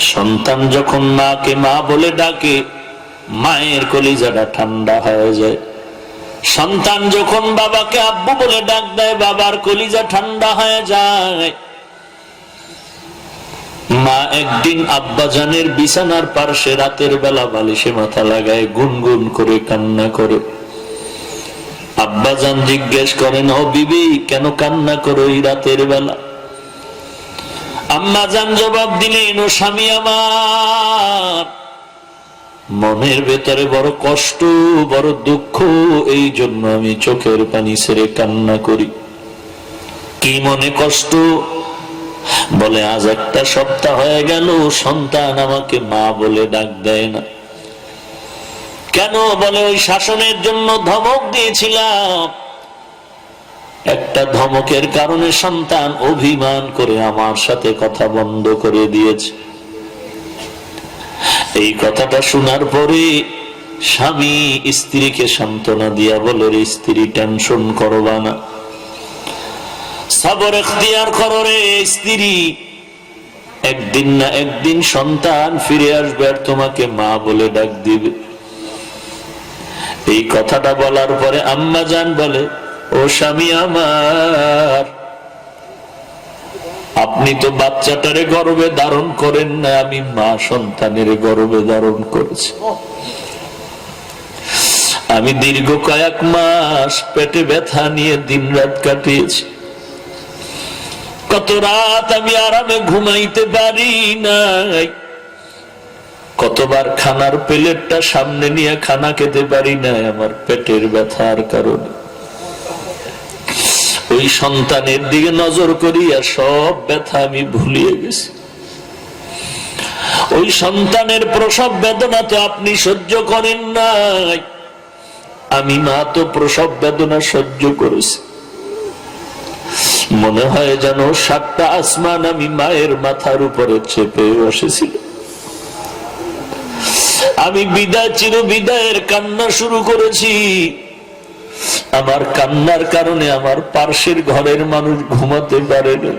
সন্তান যখন মাকে মা বলে ডাকে, মায়ের কলিজাটা ঠান্ডা হয়ে যায়। সন্তান যখন বাবাকে আব্বু বলে ডাক দেয়, বাবার কলিজা ঠান্ডা হয়ে যায়। মা একদিন আব্বাজানের বিছানার পার্শ্বে রাতের বেলা বালিশে মাথা লাগায় গুনগুন করে কান্না করে। আব্বাজান জিজ্ঞেস করেন, ও বিবি, কেন কান্না করো এই রাতের বেলা? আম্মাজান জবাব দিলেন, ও স্বামী আমার, মনের ভেতরে বড় কষ্ট, বড় দুঃখ, এই জন্য আমি চোখের পানি ছেড়ে কান্না করি। কি মনে কষ্ট? বলে, আজ একটা সপ্তাহ হয়ে গেল, সন্তান আমাকে মা বলে ডাক দেয় না। কেন? বলে, ওই শাসনের জন্য ধমক দিয়েছিলাম একটা ধমকের কারণে সন্তান অভিমান করে আমার সাথে কথা বন্ধ করে দিয়েছে। এই কথাটা শোনার পরে স্বামী স্ত্রীকে সান্ত্বনা দিয়া বলে, রে স্ত্রী, টেনশন করবা না। সাবর এখতিয়ার করো রে স্ত্রী। একদিন না একদিন সন্তান ফিরে আসবে আর তোমাকে মা বলে ডাক দিবে। এই কথাটা বলার পরে আম্মা জান বলে ও স্বামী আমার, আপনি তো বাচ্চাটারে গর্বে ধারণ করেন না আমি মা সন্তানের গর্বে ধারণ করেছি। আমি দীর্ঘ কয়েক মাস পেটে ব্যথা নিয়ে দিন রাত কাটিয়েছি। কত রাত আমি আরামে ঘুমাইতে পারি নাই। কতবার খানার প্লেটটা সামনে নিয়ে খানা খেতে পারি নাই, আমার পেটের ব্যথার কারণে। ওই সন্তানের দিকে নজর করিয়া সব ব্যথা আমি ভুলিয়ে গেছি। ওই সন্তানের প্রসব বেদনা তো আপনি সহ্য করেন নাই। আমি মা তো প্রসব বেদনা সহ্য করেছি। মনে হয় যেন সাতটা আসমান আমি মায়ের মাথার উপরে চেপে বসেছিল আমি বিদায় চির বিদায়ের কান্না শুরু করেছি। আমার কান্নার কারণে আমার পার্শ্বের ঘরের মানুষ ঘুমাতে পারে না।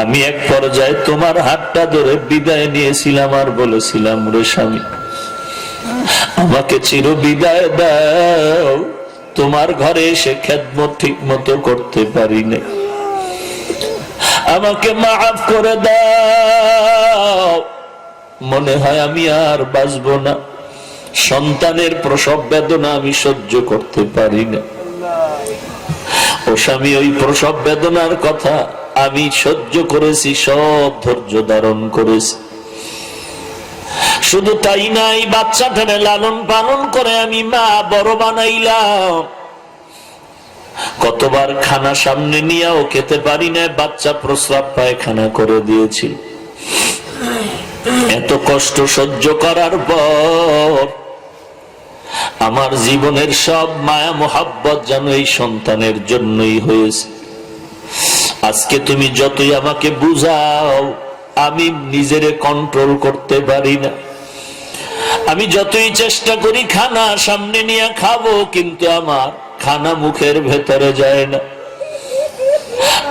আমি এক পর্যায়ে তোমার হাতটা ধরে বিদায় নিয়েছিলাম আর বলেছিলাম, রে স্বামী, আমাকে চির বিদায় দাও। তোমার ঘরে এসে খেদমত ঠিক মতো করতে পারি না আমাকে মাফ করে দাও। মনে হয় আমি আর বাঁচবো না। সন্তানের প্রসব বেদনা আমি সহ্য করতে পারি না। ও স্বামী, ওই প্রসব বেদনার কথা আমি সহ্য করেছি, সব ধৈর্য ধারণ করেছি। শুধু তাই নাই, বাচ্চাটারে লালন পালন করে আমি মা বড় বানাইলাম। কতবার খানা সামনে নিয়েও খেতে পারি না, বাচ্চা প্রস্রাব পায়খানা করে দিয়েছি। এত কষ্ট সহ্য করার পর আমার জীবনের সব মায়া, মোহাব্বত যেন এই সন্তানের জন্যই হয়েছে। আজকে তুমি যতই আমাকে বুঝাও, আমি নিজেরে কন্ট্রোল করতে পারি না। আমি যতই চেষ্টা করি খানা সামনে নিয়ে খাব, কিন্তু আমার খানা মুখের ভেতরে যায় না।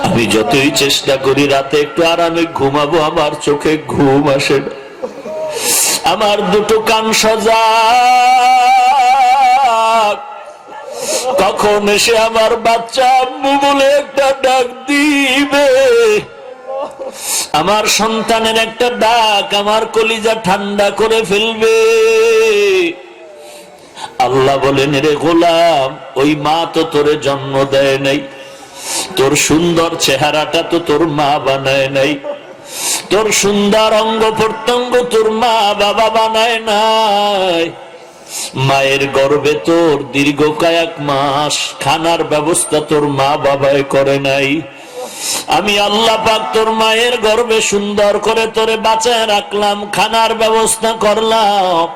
আমি যতই চেষ্টা করি রাতে একটু আরামে ঘুমাবো, আমার চোখে ঘুম আসে না। আমার দুটো কান সজা কখন এসে আমার বাচ্চা আম্মু বলে একটা ডাক দিবে। আমার সন্তানের একটা ডাক আমার কলিজা ঠান্ডা করে ফেলবে। আল্লাহ বলেন রে গোলাম, ওই মা তো তোরে জন্ম দেয় নাই। তোর সুন্দর চেহারাটা তো তোর মা বানায় নাই। তোর সুন্দর অঙ্গ প্রত্যঙ্গ তোর মা বাবা বানায় নাই। মায়ের গর্বে তোর দীর্ঘ কয়েক মাস, খানার ব্যবস্থা তোর মা বাবায় করে নাই। আমি আল্লাহ পাক তোর মায়ের গর্বে সুন্দর করে তোরে বাঁচায় রাখলাম, খানার ব্যবস্থা করলাম।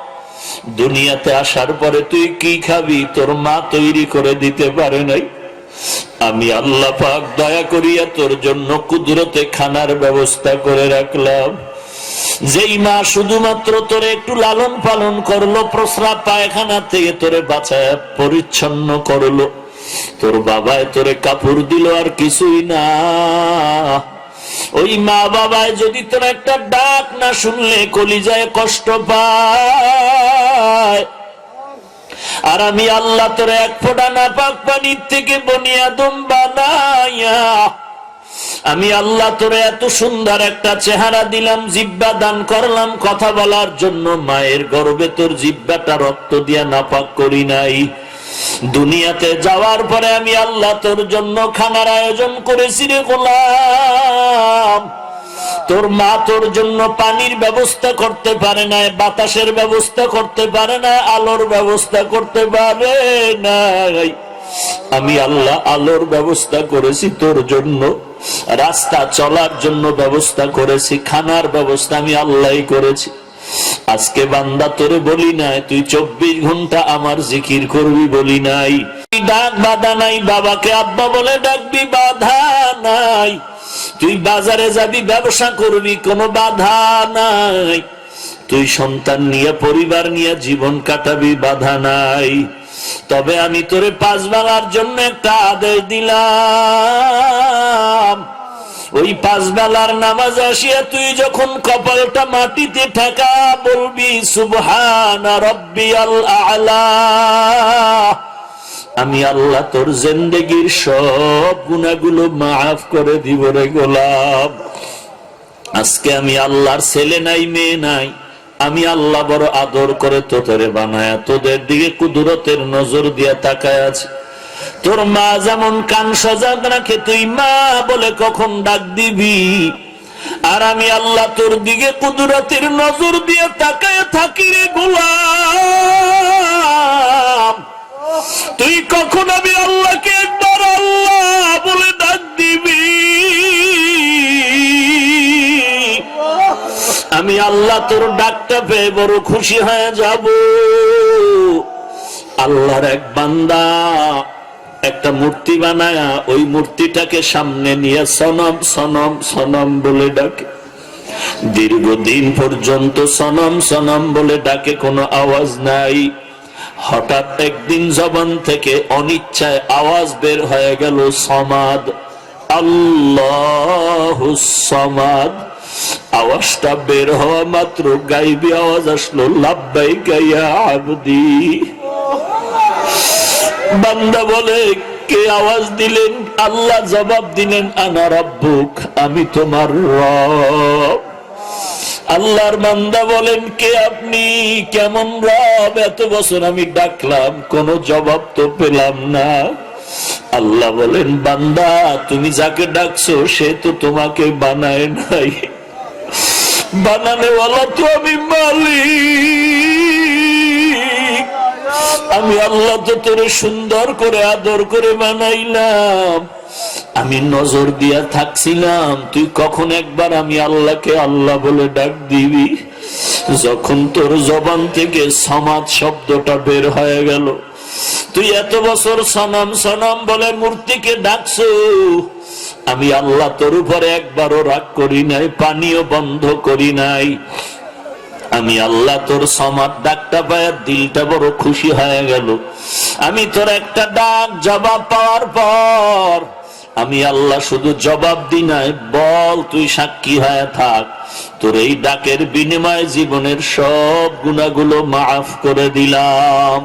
দুনিয়াতে আসার পরে তুই কি খাবি? তোর মা তৈরি করে দিতে পারে নাই। আমি আল্লাহ পাক দয়া করিয়া তোর জন্য কুদরতে খানার ব্যবস্থা করে রাখলাম। যেই মা শুধুমাত্র তোরে একটু লালন পালন করল, প্রস্রাব পায়খানা থেকে তোরে বাঁচায় পরিচ্ছন্ন করল। তোর বাবায় তোরে কাপড় দিল আর কিছুই না। ওই মা বাবায় যদি তোর একটা ডাক না শুনলে কলিজায় কষ্ট পায়। আর আমি আল্লাহ তোর এক ফোঁটা না পাক পানির থেকে বনিয়াদম বানাইয়া আমি আল্লাহ তোরে এত সুন্দর একটা চেহারা দিলাম, জিব্বা দান করলাম, কথা বলার জন্য মায়ের গর্বে তোর জিব্বাটা রক্ত দিয়া নাপাক করি নাই। দুনিয়াতে যাওয়ার পরে আমি আল্লাহ তোর জন্য খানার আয়োজন করেছি রে গোলাম। তোর মা তোর জন্য পানির ব্যবস্থা করতে পারে না বাতাসের ব্যবস্থা করতে পারে না আলোর ব্যবস্থা করতে পারে নাই। আমি আল্লাহ আলোর ব্যবস্থা করেছি তোর জন্য। রাস্তা চলার জন্য ব্যবস্থা করেছি, খানার ব্যবস্থা আমি আল্লাহই করেছি। আজকে বান্দা তোরে বলি নাই, তুই চব্বিশ ঘণ্টা আমার জিকির করবি বলি নাই। ডাক বাধা নাই, বাবাকে আব্বা বলে ডাকবি, বাধা নাই। তুই বাজারে যাবি, ব্যবসা করবি, কোনো বাধা নাই। তুই সন্তান নিয়ে, পরিবার নিয়ে জীবন কাটাবি, বাধা নাই। তবে আমি তোরে পাঁচ বেলার জন্য একটা আদেশ দিলাম। ওই পাঁচ বেলার নামাজ আসিয়া তুই যখন কপালটা মাটিতে ঠেকা বলবি, সুবহান রব্বি আলা। আমি আল্লাহ তোর জিন্দগির সব গুণাগুলো মাফ করে দিব রে গোলাম। আজকে আমি আল্লাহর ছেলে নাই, মেয়ে নাই। আমি আল্লাহ বড় আদর করে তোদের বানায়, তোদের দিকে কুদরতের নজর দিয়া তাকায় আছে। তোর মা যেমন কান সজাগ রাখে, তুই মা বলে কখন ডাক দিবি? আর আমি আল্লাহ তোর দিকে কুদরতের নজর দিয়ে তাকায় থাকি রে গোলাম। তুই কখন আমি আল্লাহকে একবার আল্লাহ বলে ডাক দিবি? আমি আল্লাহ তোর ডাকটা পেয়ে বড় খুশি হয়ে যাব। আল্লাহর এক বান্দা একটা মূর্তি বানায়া ওই মূর্তিটাকে সামনে নিয়ে সনম সনম সনম বলে ডাকে। দীর্ঘদিন পর্যন্ত সনম সনম বলে ডাকে, কোনো আওয়াজ নাই। হঠাৎ একদিন জবান থেকে অনিচ্ছায় আওয়াজ বের হয়ে গেল, সমাদ। আল্লাহ সমাদ। আওয়াজটা বের হওয়া মাত্র, গাইবি আওয়াজ আসলো লাভবাই গাইয়া আবদি। বান্দা বলে, কে আওয়াজ দিলেন? আল্লাহ জবাব দিলেন, আনা রব্বুক, আমি তোমার রব। আল্লাহর বান্দা বলেন, কে আপনি? কেমন রব? এত বছর আমি ডাকলাম, কোনো জবাব তো পেলাম না। আল্লাহ বলেন, বান্দা, তুমি যাকে ডাকছো, সে তো তোমাকে বানায় নাই। বানানে বলা তো আমি মালিক। আমি আল্লাহ তো তোরে সুন্দর করে আদর করে বানাইলাম। আমি নজর দিয়া থাকছিলাম, তুই কখন একবার আমি আল্লাহকে আল্লাহ বলে ডাক দিবি? যখন তোর জবান থেকে সমাজ শব্দটা বের হয়ে গেল। তুই এত বছর সনাম সনাম বলে মূর্তিকে ডাকছো। আমি আল্লাহ তোর উপরে একবারও রাগ করি নাই, পানিও বন্ধ করি নাই। আমি আল্লাহ তোর সমাজ ডাকটা পায়ার দিলটা বড় খুশি হয়ে গেল। আমি তোর একটা ডাক জবাব পাওয়ার পর, আমি আল্লাহ শুধু জবাব দি নাই, বল তুই সাক্ষী হয়ে থাক। তোর এই ডাকের বিনিময়ে জীবনের সব গুণাগুলো মাফ করে দিলাম।